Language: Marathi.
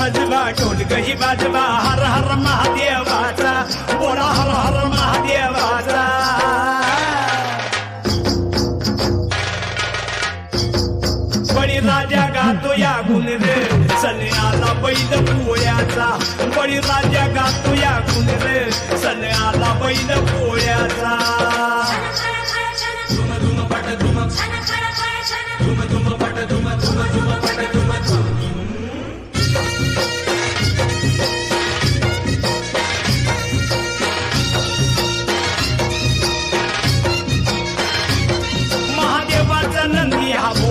वाजवा ढोलकही वाजवा हर हर महादेवाचा बोला हर हर महादेवाचा. बळी राजा गातो या गुण रे सने आला बैल पोळ्याचा. बळी राजा गातो या गुण रे सने आला बैल पोळ्याचा धुम धुम पट धुम. vieja